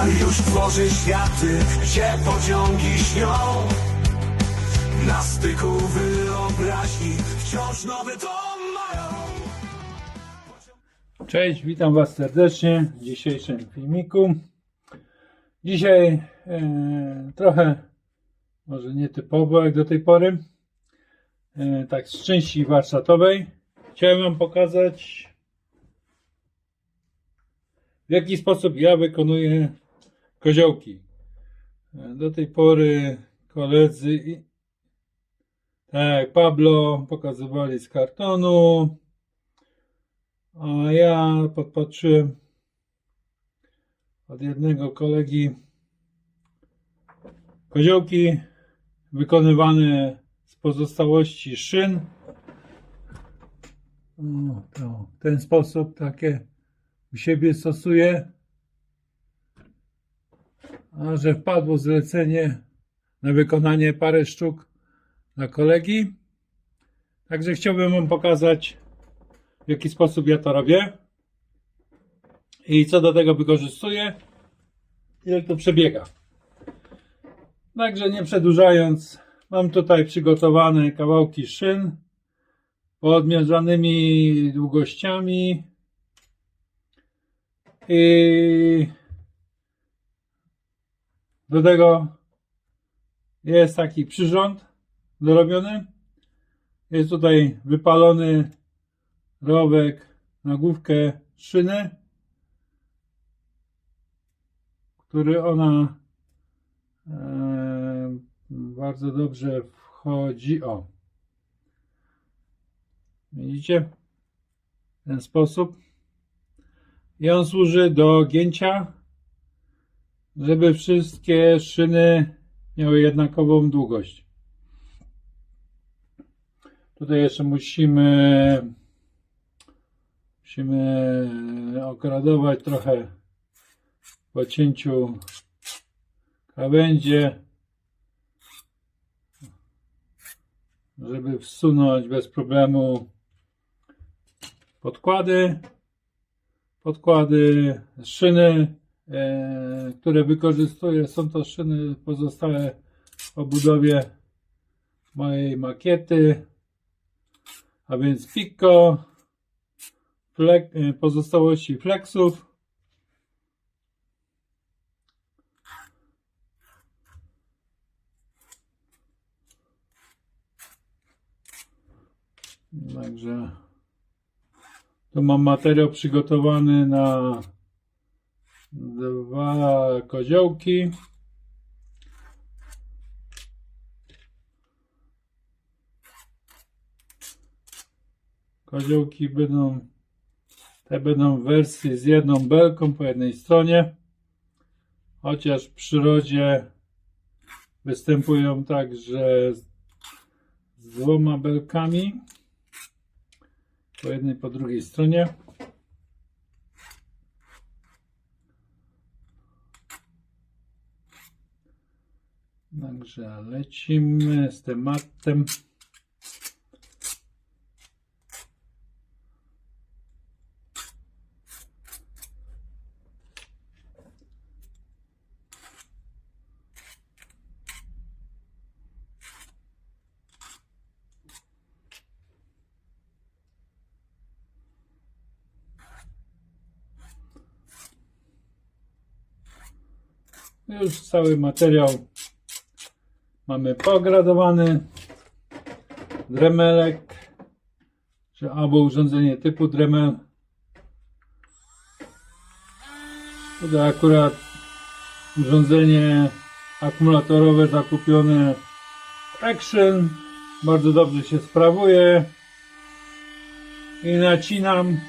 Tworzy światy, gdzie pociągi śnią Na styku wyobraźni wciąż nowy dom mają Cześć, witam Was serdecznie w dzisiejszym filmiku. Dzisiaj e, trochę, może nietypowo jak do tej pory, e, tak z części warsztatowej. Chciałem Wam pokazać, w jaki sposób ja wykonuję koziołki. Do tej pory koledzy, i- tak Pablo, pokazywali z kartonu, a ja podpatrzyłem od jednego kolegi koziołki wykonywane z pozostałości szyn. O, to w ten sposób takie u siebie stosuję. Że wpadło zlecenie na wykonanie parę sztuk dla kolegi. Także chciałbym Wam pokazać w jaki sposób ja to robię i co do tego wykorzystuję jak to przebiega. Także nie przedłużając, mam tutaj przygotowane kawałki szyn poodmierzanymi długościami i do tego jest taki przyrząd dorobiony. Jest tutaj wypalony rowek na główkę szyny, który ona e, bardzo dobrze wchodzi. O, widzicie? W ten sposób. I on służy do gięcia, żeby wszystkie szyny miały jednakową długość. Tutaj jeszcze musimy Musimy okradować trochę po cięciu krawędzie, żeby wsunąć bez problemu podkłady. Podkłady, szyny, które wykorzystuję, są to szyny pozostałe po budowie mojej makiety, a więc Pico, flek, y, pozostałości flexów. Także tu mam materiał przygotowany na dwa koziołki. Koziołki będą te będą w wersji z jedną belką po jednej stronie. Chociaż w przyrodzie występują także z- dwoma belkami. Po jednej, po drugiej stronie. Także lecimy z tematem. Już cały materiał mamy pogradowany. Dremelek, czy albo urządzenie typu Dremel. Tutaj akurat urządzenie akumulatorowe zakupione Action. Bardzo dobrze się sprawuje. I nacinam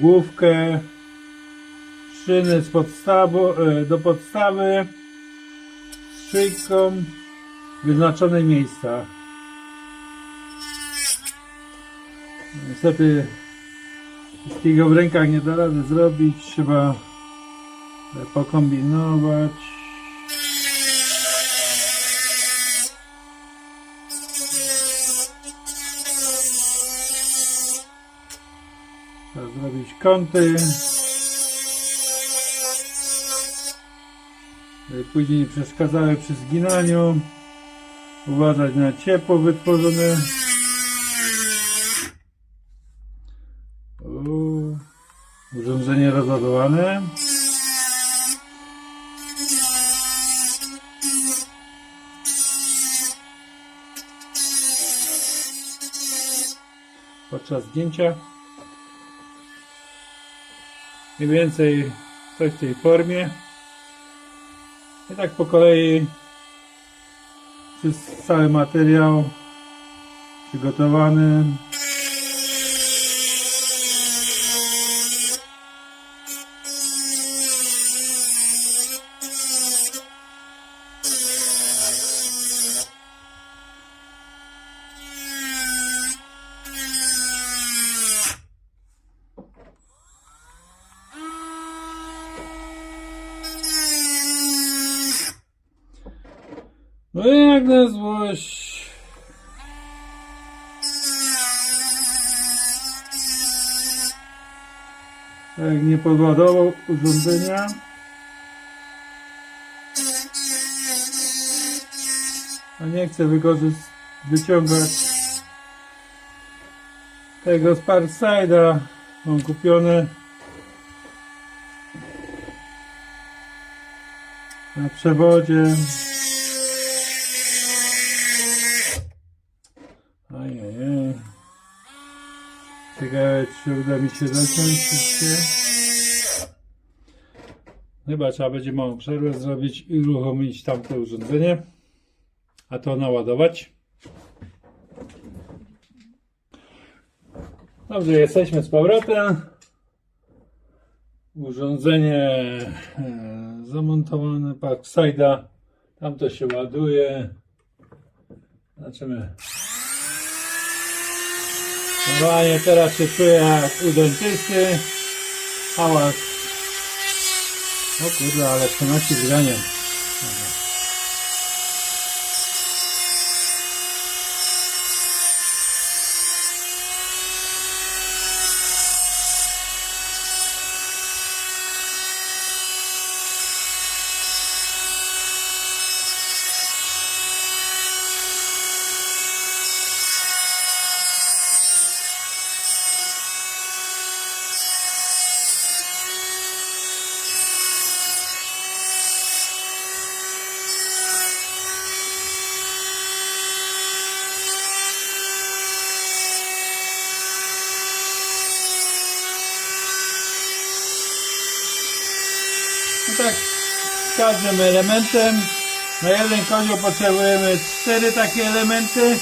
główkę szyny z podstawu, e, do podstawy szyjką w wyznaczonych miejscach. Niestety wszystkiego w rękach nie da rady zrobić, trzeba pokombinować. Trzeba zrobić kąty. Później nie przeszkadzały przy zginaniu. Uważać na ciepło wytworzone. Urządzenie rozładowane. Podczas zdjęcia mniej więcej w tej formie. I tak po kolei jest cały materiał przygotowany. No i jak na złość. Jak nie podładował urządzenia. A nie chcę wykorzystać, wyciągać tego z Parkside'a. Mam kupione na przewodzie. Ajajaj. Ciekawe, czy uda mi się zaciąć wszystkie. Chyba trzeba będzie małą przerwę zrobić i uruchomić tamte urządzenie. A to naładować. Dobrze, jesteśmy z powrotem. Urządzenie e, zamontowane, Parkside'a. Tam to się ładuje. Zobaczymy. Normalnie teraz się czuję jak u dentysty. Hałas. O kurde, ale przenosi zgranie. No tak, z każdym elementem. Na jeden kozioł potrzebujemy cztery takie elementy.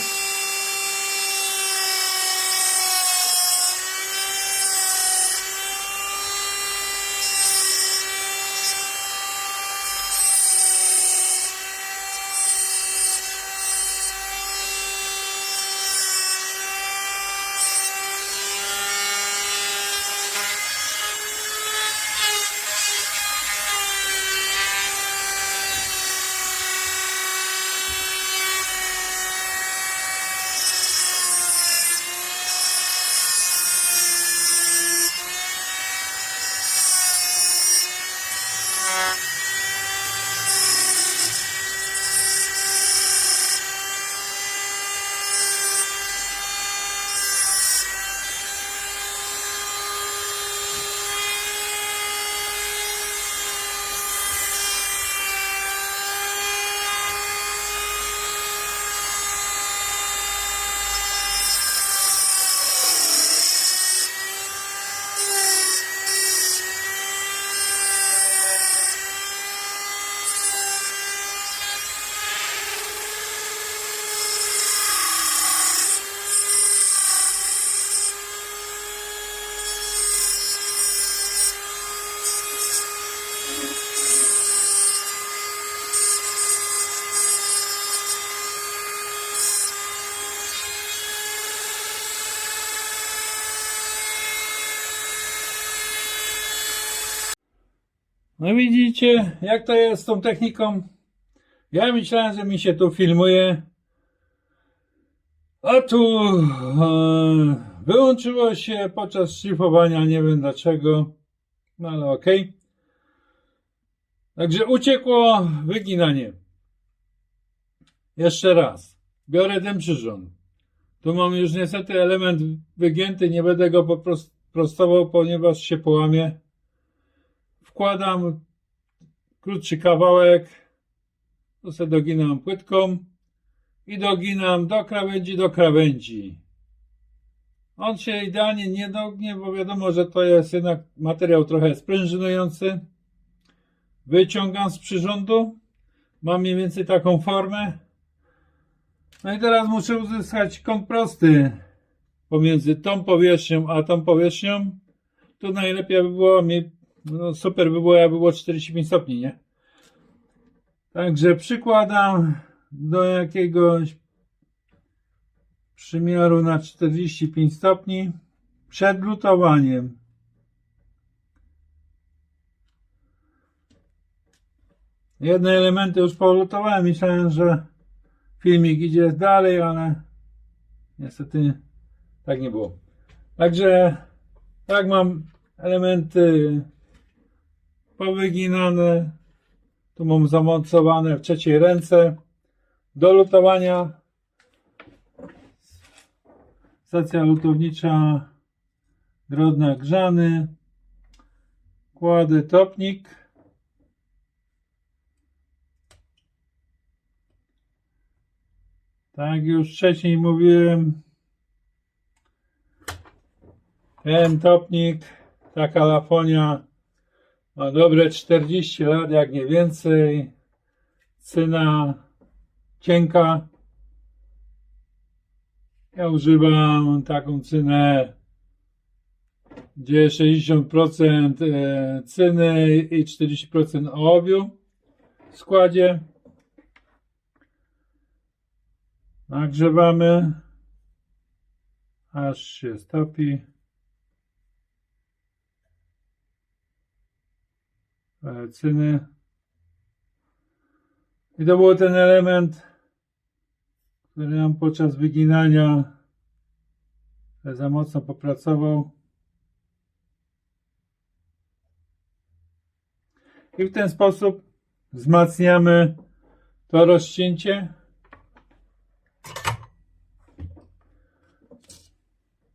No widzicie, jak to jest z tą techniką? Ja myślałem, że mi się tu filmuje. A tu e, wyłączyło się podczas szlifowania, nie wiem dlaczego. No ale okej. Także uciekło wyginanie. Jeszcze raz. Biorę ten przyrząd. Tu mam już niestety element wygięty, nie będę go po prostu prostował, ponieważ się połamie. Wkładam krótszy kawałek, tu sobie doginam płytką i doginam do krawędzi do krawędzi. On się idealnie nie dognie, bo wiadomo, że to jest jednak materiał trochę sprężynujący. Wyciągam z przyrządu. Mam mniej więcej taką formę. No i teraz muszę uzyskać kąt prosty pomiędzy tą powierzchnią a tą powierzchnią. Tu najlepiej by było mi, no super by było, jakby było 45 stopni, nie? Także przykładam do jakiegoś przymiaru na 45 stopni przed lutowaniem. Jedne elementy już polutowałem. Myślałem, że filmik idzie dalej, ale niestety tak nie było. Także tak mam elementy powyginane. Tu mam zamontowane w trzeciej ręce. Do lutowania stacja lutownicza Grodna Grzany. Kładę topnik. Tak już wcześniej mówiłem. Ten topnik, taka Lafonia ma dobre 40 lat, jak nie więcej. Cyna cienka. Ja używam taką cynę, gdzie 60% e, cyny i 40% ołowiu w składzie. Nagrzewamy, aż się stopi. Cyny. I to był ten element, który nam podczas wyginania za mocno popracował. I w ten sposób wzmacniamy to rozcięcie.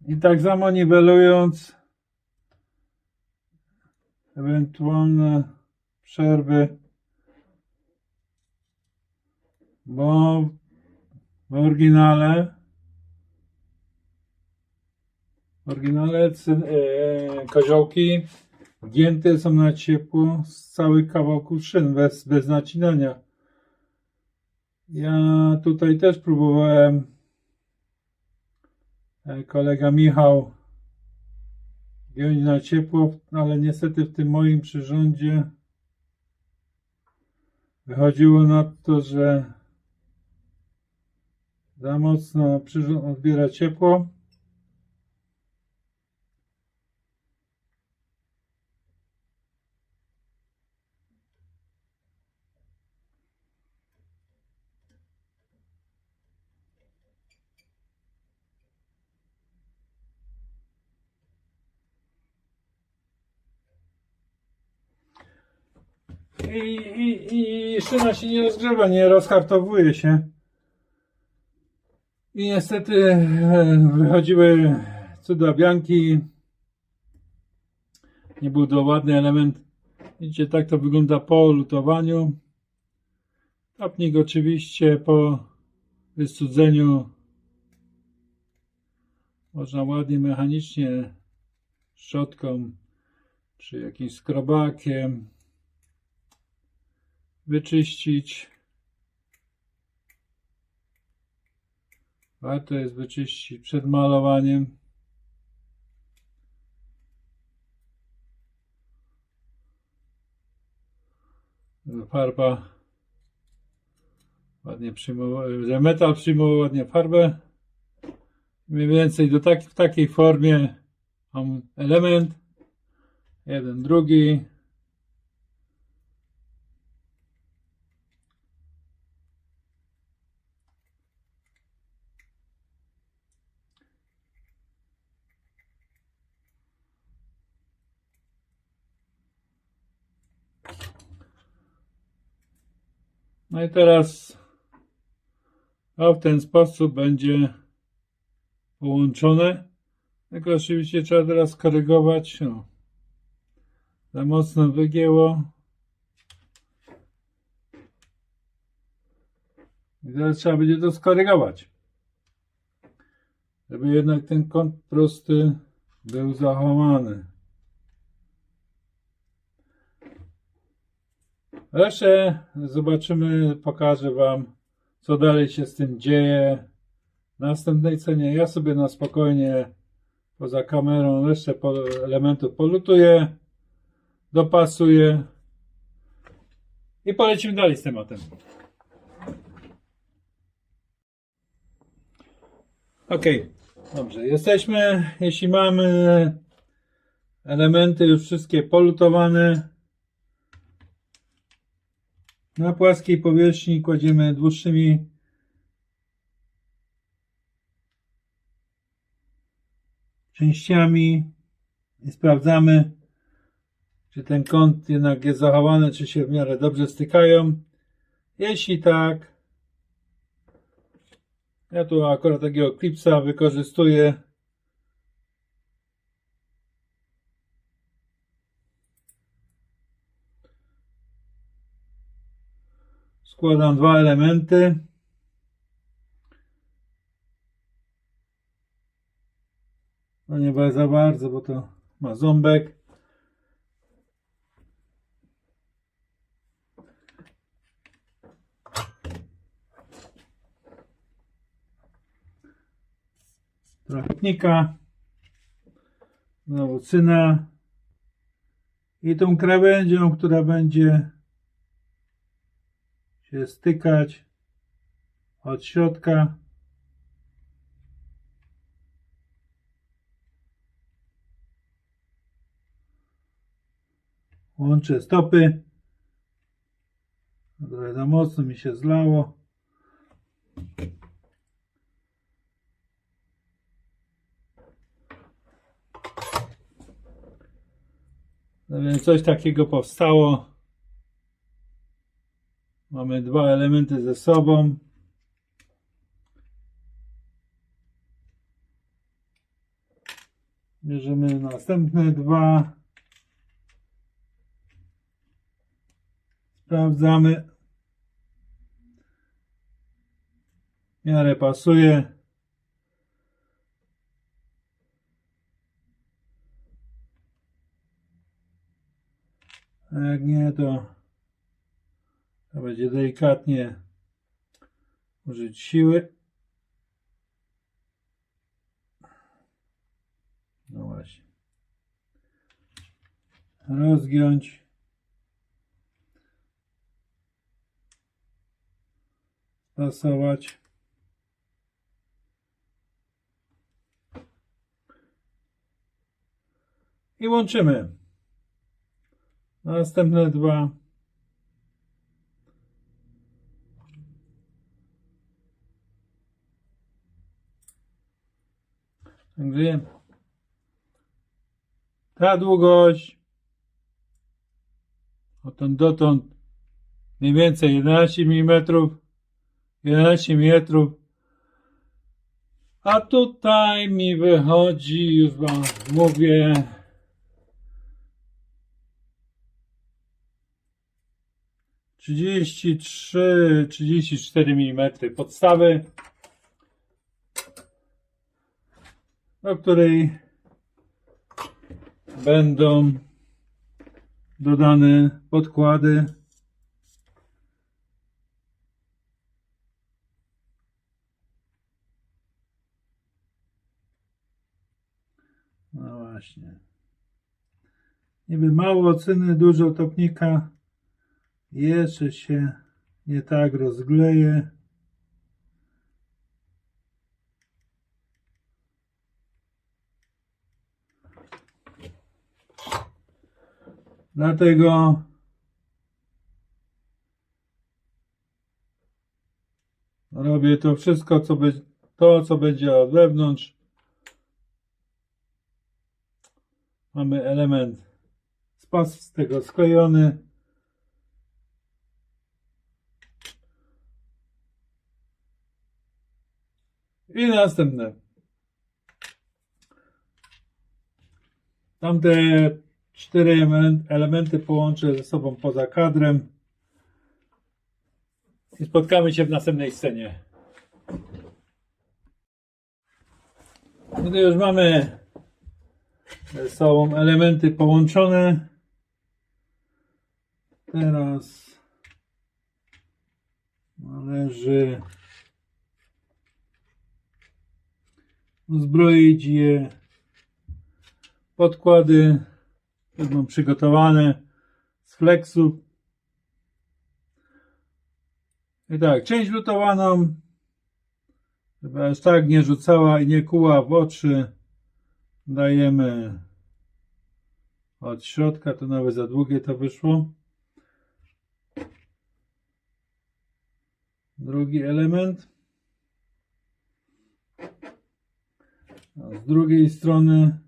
I tak samo niwelując ewentualne przerwy, bo w oryginale w oryginale e, koziołki gięte są na ciepło z całych kawałków szyn, bez, bez nacinania. Ja tutaj też próbowałem e, kolega Michał giąć na ciepło, ale niestety w tym moim przyrządzie wychodziło na to, że za mocno przyrząd odbiera ciepło. I, i, szyna się nie rozgrzewa, nie rozhartowuje się. I niestety e, wychodziły cudawianki. Nie był to ładny element. Widzicie, tak to wygląda po lutowaniu. Topnik oczywiście po wystudzeniu można ładnie mechanicznie szczotką czy jakimś skrobakiem wyczyścić. Warto jest wyczyścić przed malowaniem. Farba ładnie przyjmowała, że metal przyjmował ładnie farbę. Mniej więcej do tak, w takiej formie mam element. Jeden, drugi. No i teraz a w ten sposób będzie połączone. Tylko oczywiście trzeba teraz skorygować. No. Za mocno wygięło. I teraz trzeba będzie to skorygować. Żeby jednak ten kąt prosty był zachowany. Resztę zobaczymy, pokażę Wam, co dalej się z tym dzieje. W następnej cenie ja sobie na spokojnie poza kamerą resztę elementów polutuję, dopasuję i polecimy dalej z tematem. Ok, dobrze. Jesteśmy, jeśli mamy elementy już wszystkie polutowane, na płaskiej powierzchni kładziemy dłuższymi częściami i sprawdzamy, czy ten kąt jednak jest zachowany, czy się w miarę dobrze stykają. Jeśli tak, ja tu akurat takiego klipsa wykorzystuję. Składam dwa elementy. No nie za bardzo, bo to ma ząbek. Trafnika. Znowu cyna. I tą krawędzią, która będzie się stykać od środka. Łączę stopy. Trochę za mocno mi się zlało. No więc coś takiego powstało. Mamy dwa elementy ze sobą. Bierzemy następne dwa. Sprawdzamy. W miarę pasuje. Jak nie, to Trzeba będzie delikatnie użyć siły. No właśnie. Rozgiąć. Spasować. I łączymy. Następne dwa. Także ta długość odtąd dotąd mniej więcej 11 mm 11 metrów. A tutaj mi wychodzi już wam mówię Trzydzieści trzy, trzydzieści cztery milimetry podstawy do której będą dodane podkłady. No właśnie. Niby mało cyny, dużo topnika. Jeszcze się nie tak rozgleje. Dlatego robię to wszystko, co by, to, co będzie od wewnątrz. Mamy element spas z tego sklejony. I następne. Tamte cztery element- elementy połączę ze sobą poza kadrem. I spotkamy się w następnej scenie. Gdy już mamy ze sobą elementy połączone, teraz należy uzbroić je podkłady mam przygotowane z flexu. I tak, część lutowaną. Żeby aż tak nie rzucała i nie kuła w oczy. Dajemy od środka, to nawet za długie to wyszło. Drugi element. A z drugiej strony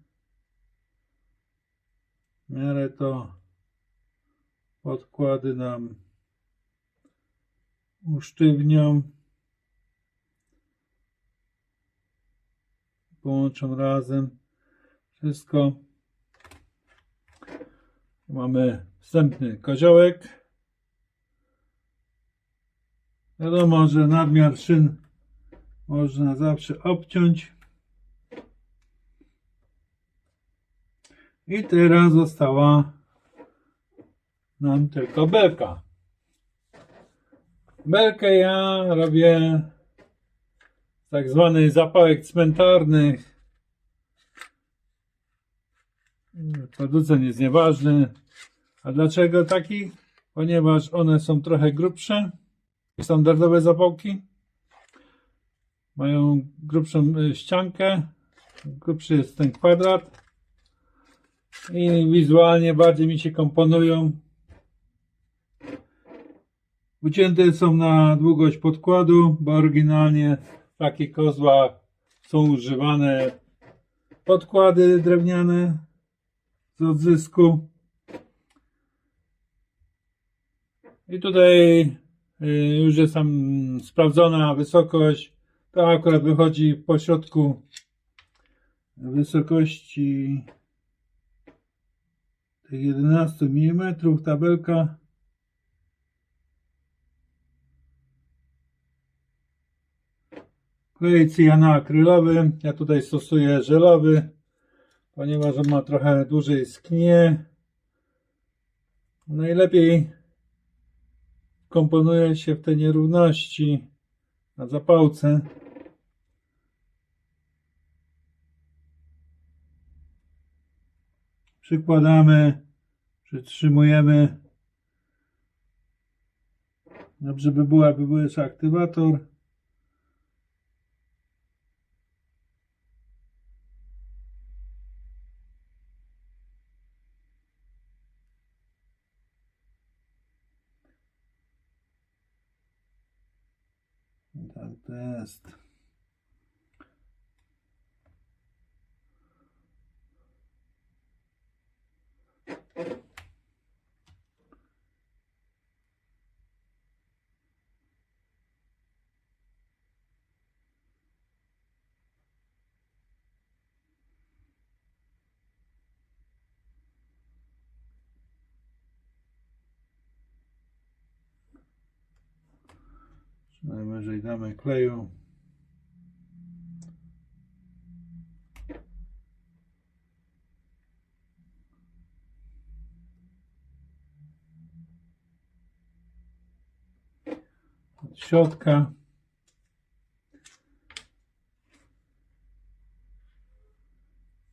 w miarę to podkłady nam usztywnią. Połączą razem wszystko. Mamy wstępny koziołek. Wiadomo, że nadmiar szyn można zawsze obciąć i teraz została nam tylko belka belkę ja robię tak zwany zapałek cmentarny. Producent jest nieważny. A dlaczego taki? Ponieważ one są trochę grubsze. Standardowe zapałki mają grubszą y, ściankę. Grubszy jest ten kwadrat. I wizualnie bardziej mi się komponują. Ucięte są na długość podkładu, bo oryginalnie w takich kozłach są używane podkłady drewniane z odzysku. I tutaj y, już jest tam sprawdzona wysokość. To akurat wychodzi po środku wysokości tych 11 mm tabelka. Klej cyjanoakrylowy. Ja tutaj stosuję żelowy, ponieważ on ma trochę dłużej sknie. Najlepiej komponuje się w te nierówności na zapałce. Przykładamy, przytrzymujemy. Dobrze by było, aby był jeszcze aktywator. Tak to. Najwyżej damy kleju. Od środka.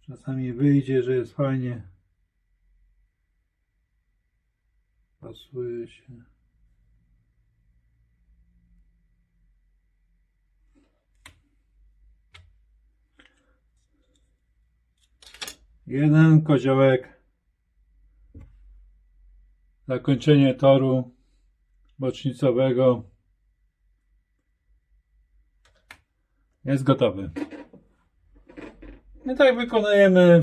Czasami wyjdzie, że jest fajnie. Pasuje się. Jeden koziołek. Zakończenie toru bocznicowego jest gotowy. I tak wykonujemy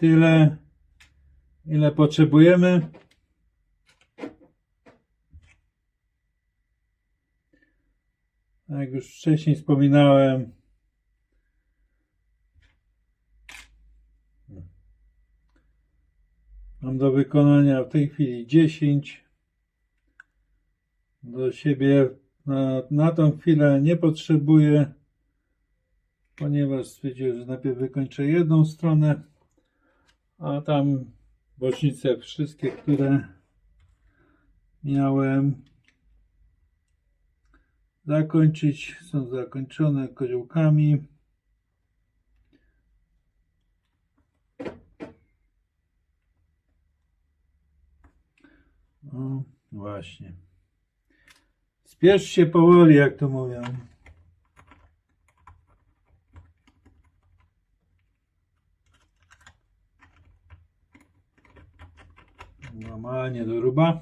tyle, ile potrzebujemy. Jak już wcześniej wspominałem, mam do wykonania w tej chwili 10. Do siebie na, na tą chwilę nie potrzebuję, ponieważ stwierdziłem, że najpierw wykończę jedną stronę, a tam bocznice wszystkie, które miałem zakończyć, są zakończone koziołkami. O, właśnie. Spiesz się powoli, jak to mówią. Normalnie do ruba.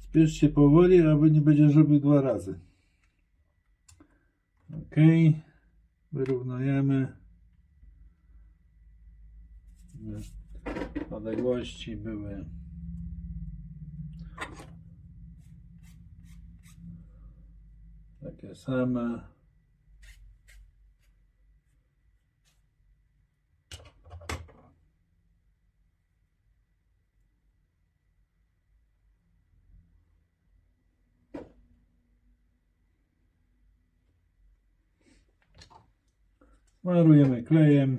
Spiesz się powoli, aby nie będziesz robił dwa razy. Ok. Wyrównujemy. Odległości były takie same. Smarujemy klejem.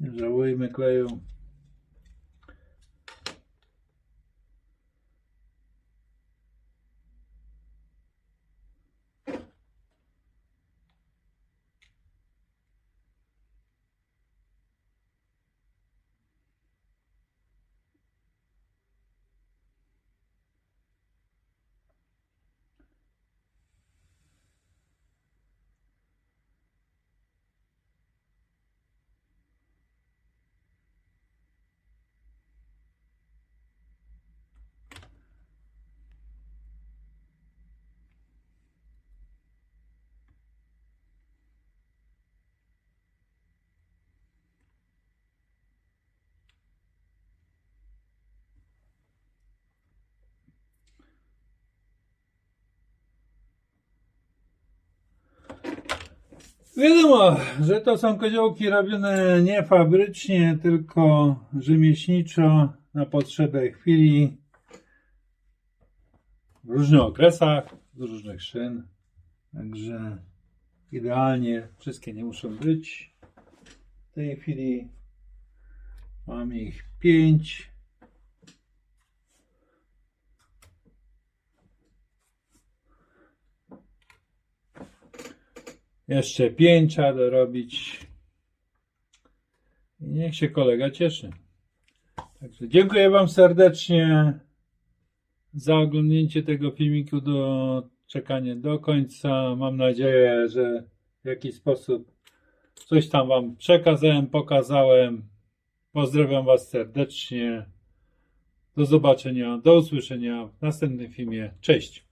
Nie żałujmy kleju. Wiadomo, że to są koziołki robione nie fabrycznie, tylko rzemieślniczo na potrzebę chwili w różnych okresach, z różnych szyn. Także idealnie wszystkie nie muszą być. W tej chwili mam ich pięć. Jeszcze trzeba dorobić. I niech się kolega cieszy. Także dziękuję Wam serdecznie za oglądnięcie tego filmiku do czekania do końca. Mam nadzieję, że w jakiś sposób coś tam Wam przekazałem, pokazałem. Pozdrawiam Was serdecznie. Do zobaczenia, do usłyszenia w następnym filmie. Cześć!